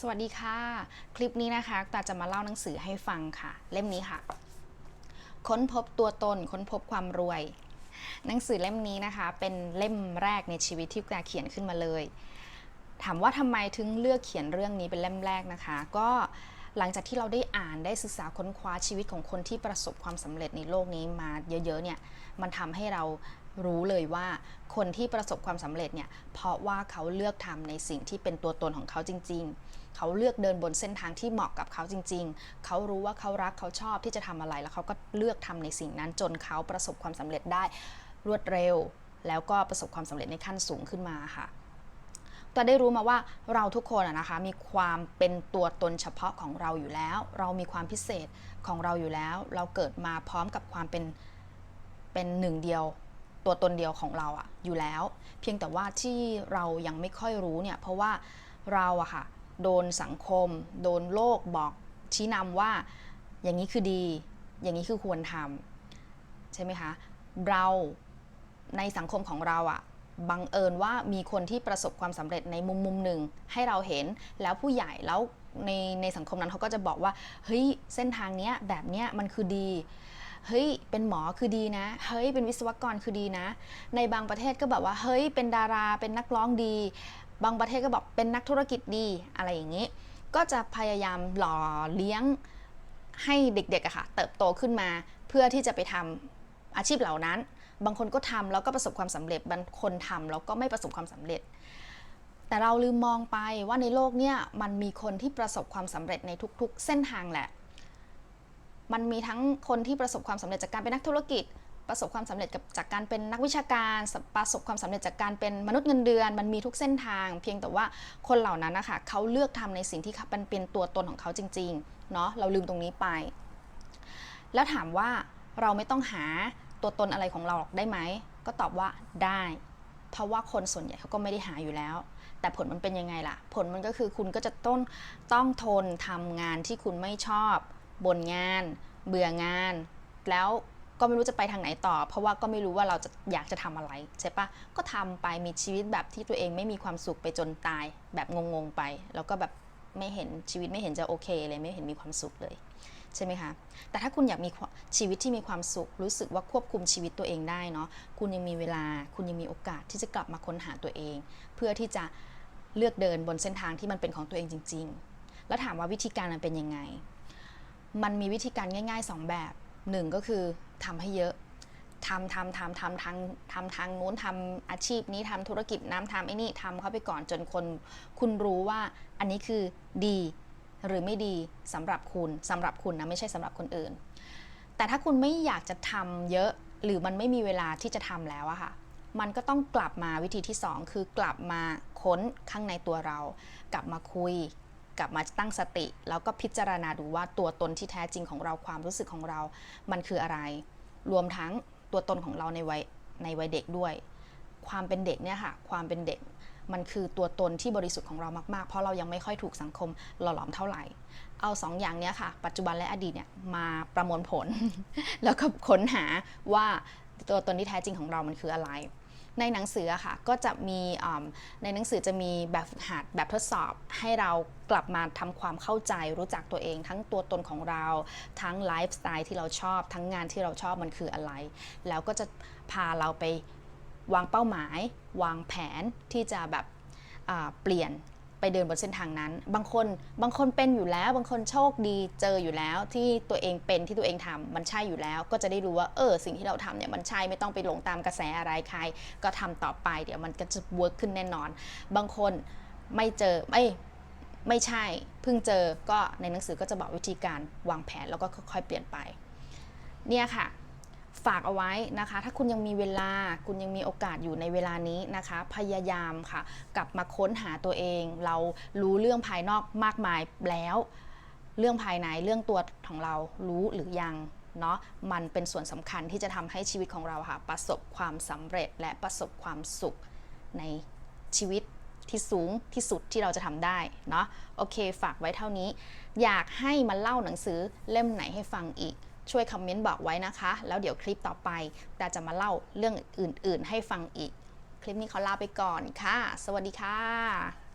สวัสดีค่ะ คลิปนี้นะคะตาจะมาเล่าหนังสือให้ฟังค่ะ เล่มนี้ค่ะ ค้นพบตัวตน ค้นพบความรวย หนังสือเล่มนี้นะคะ เป็นเล่มแรกในชีวิตที่ตาเขียนขึ้นมาเลย ถามว่าทำไมถึงเลือกเขียนเรื่องนี้เป็นเล่มแรกนะคะ ก็หลังจากที่เราได้อ่านได้ศึกษาค้นคว้าชีวิตของคนที่ประสบความสำเร็จในโลกนี้มาเยอะๆเนี่ยมันทำให้เรา รู้เลยว่าคนที่ประสบความสำเร็จเนี่ยเพราะว่าเขาเลือกทำในสิ่งที่เป็นตัวตนของเขาจริง ๆ เขาเลือกเดินบนเส้นทางที่เหมาะกับเขาจริง ๆ เขารู้ว่าเขารักเขาชอบที่จะทำอะไร แล้วเขาก็เลือกทำในสิ่งนั้นจนเขาประสบความสำเร็จได้รวดเร็ว แล้วก็ประสบความสำเร็จในขั้นสูงขึ้นมาค่ะแต่ได้รู้มาว่าเราทุกคนนะคะมีความเป็นตัวตนเฉพาะของเราอยู่แล้ว เรามีความพิเศษของเราอยู่แล้ว เราเกิดมาพร้อมกับความเป็นเป็นหนึ่งเดียว ตัวตนเดียวของเราอะอยู่แล้ว เพียงแต่ว่าที่เรายังไม่ค่อยรู้เนี่ยเพราะว่าเราอะค่ะโดนสังคม โดนโลกบอกชี้นำว่าอย่างนี้คือดี อย่างนี้คือควรทำใช่ไหมคะเราในสังคมของเราอะบังเอิญว่ามีคนที่ประสบความสำเร็จในมุมมุมหนึ่งให้เราเห็นแล้วผู้ใหญ่แล้วในในสังคมนั้นเขาก็จะบอกว่าเฮ้ยเส้นทางเนี้ยแบบเนี้ยมันคือดี เฮ้ยเป็นหมอคือดีนะ เฮ้ยเป็นวิศวกรคือดีนะ ในบางประเทศก็แบบว่า เฮ้ยเป็นดาราเป็นนักร้องดี บางประเทศก็บอกเป็นนักธุรกิจดีอะไรอย่างนี้ ก็จะพยายามหล่อเลี้ยงให้เด็กๆอะค่ะเติบโตขึ้นมาเพื่อที่จะไปทำอาชีพเหล่านั้น บางคนก็ทำแล้วก็ประสบความสำเร็จ บางคนทำแล้วก็ไม่ประสบความสำเร็จ แต่เราลืมมองไปว่าในโลกเนี่ยมันมีคนที่ประสบความสำเร็จในทุกๆ เส้นทางแหละ มันมีทั้งคนที่ประสบความสำเร็จจากการเป็นนักธุรกิจ ประสบความสำเร็จกับจากการเป็นนักวิชาการ ประสบความสำเร็จจากการเป็นมนุษย์เงินเดือน มันมีทุกเส้นทาง เพียงแต่ว่าคนเหล่านั้นนะคะเขาเลือกทำในสิ่งที่มันเป็นตัวตนของเขาจริงๆเนาะเราลืมตรงนี้ไป แล้วถามว่าเราไม่ต้องหาตัวตนอะไรของเราหรอกได้ไหมก็ตอบว่าได้ เพราะว่าคนส่วนใหญ่เขาก็ไม่ได้หาอยู่แล้ว แต่ผลมันเป็นยังไงล่ะ ผลมันก็คือคุณก็จะต้องต้องทนทำงานที่คุณไม่ชอบ บนงาน เบื่องาน แล้วก็ไม่รู้จะไปทางไหนต่อ เพราะว่าก็ไม่รู้ว่าเราจะอยากจะทำอะไรใช่ปะก็ทำไปมีชีวิตแบบที่ตัวเองไม่มีความสุขไปจนตาย แบบงงๆไป แล้วก็แบบไม่เห็นชีวิตไม่เห็นจะโอเคเลยไม่เห็นมีความสุขเลยใช่ไหมคะ แต่ถ้าคุณอยากมีชีวิตที่มีความสุข รู้สึกว่าควบคุมชีวิตตัวเองได้เนาะ คุณยังมีเวลา คุณยังมีโอกาสที่จะกลับมาค้นหาตัวเอง เพื่อที่จะเลือกเดินบนเส้นทางที่มันเป็นของตัวเองจริง ๆ แล้วถามว่าวิธีการมันเป็นยังไง มันมีวิธีการง่าย ๆ 2 แบบหนึ่งก็คือทำให้เยอะทำทำทำทำทางทำทางนู้นทำอาชีพนี้ทำธุรกิจน้ำทำไอ้นี่ทำเข้าไปก่อนจนคน คุณรู้ว่าอันนี้คือดีหรือไม่ดีสำหรับคุณสำหรับคุณนะไม่ใช่สำหรับคนอื่น แต่ถ้าคุณไม่อยากจะทำเยอะหรือมันไม่มีเวลาที่จะทำแล้วอะค่ะ มันก็ต้องกลับมาวิธีที่ 2 คือกลับมาค้นข้างในตัวเรา กลับมาคุย กลับมาตั้งสติ แล้วก็พิจารณาดูว่าตัวตนที่แท้จริงของเราความรู้สึกของเรา มันคืออะไร รวมทั้งตัวตนของเราในวัยในวัยเด็กด้วย ความเป็นเด็กเนี่ยค่ะ ความเป็นเด็กมันคือตัวตนที่บริสุทธิ์ของเรามากๆ เพราะเรายังไม่ค่อยถูกสังคมหล่อหลอมเท่าไหร่ เอาสองอย่างนี้ค่ะ ปัจจุบันและอดีตเนี่ยมาประมวลผล แล้วก็ค้นหาว่าตัวตนที่แท้จริงของเรามันคืออะไร ในหนังสือค่ะก็จะมีในหนังสือจะมีแบบฝึกหัดแบบทดสอบให้เรากลับมาทำความเข้าใจรู้จักตัวเอง ทั้งตัวตนของเรา ทั้งไลฟ์สไตล์ที่เราชอบ ทั้งงานที่เราชอบมันคืออะไร แล้วก็จะพาเราไปวางเป้าหมาย วางแผนที่จะแบบเปลี่ยน เดินบนเส้นทางนั้น บางคนบางคนเป็นอยู่แล้ว บางคนโชคดีเจออยู่แล้ว ที่ตัวเองเป็นที่ตัวเองทำมันใช่อยู่แล้ว ก็จะได้รู้ว่าเออสิ่งที่เราทำเนี่ยมันใช่ไม่ต้องไปหลงตามกระแสอะไรใคร ก็ทำต่อไป เดี๋ยวมันก็จะเวิร์กขึ้นแน่นอน บางคนไม่เจอไม่ไม่ใช่เพิ่งเจอก็ในหนังสือก็จะบอกวิธีการวางแผนแล้วก็ค่อยๆเปลี่ยนไป เนี่ยค่ะ ฝากเอาไว้นะคะ ถ้าคุณยังมีเวลาคุณยังมีโอกาสอยู่ในเวลานี้นะคะ พยายามค่ะ กลับมาค้นหาตัวเอง เรารู้เรื่องภายนอกมากมายแล้ว เรื่องภายในเรื่องตัวของเรารู้หรือยังเนาะมันเป็นส่วนสำคัญที่จะทำให้ชีวิตของเราค่ะ ประสบความสำเร็จและประสบความสุขในชีวิตที่สูงที่สุดที่เราจะทำได้เนาะโอเค ฝากไว้เท่านี้ อยากให้มาเล่าหนังสือเล่มไหนให้ฟังอีก ช่วยคอมเมนต์บอกไว้นะคะ แล้วเดี๋ยวคลิปต่อไปแต่จะมาเล่าเรื่องอื่น ๆ ให้ฟังอีก คลิปนี้เขาลาไปก่อนค่ะ สวัสดีค่ะ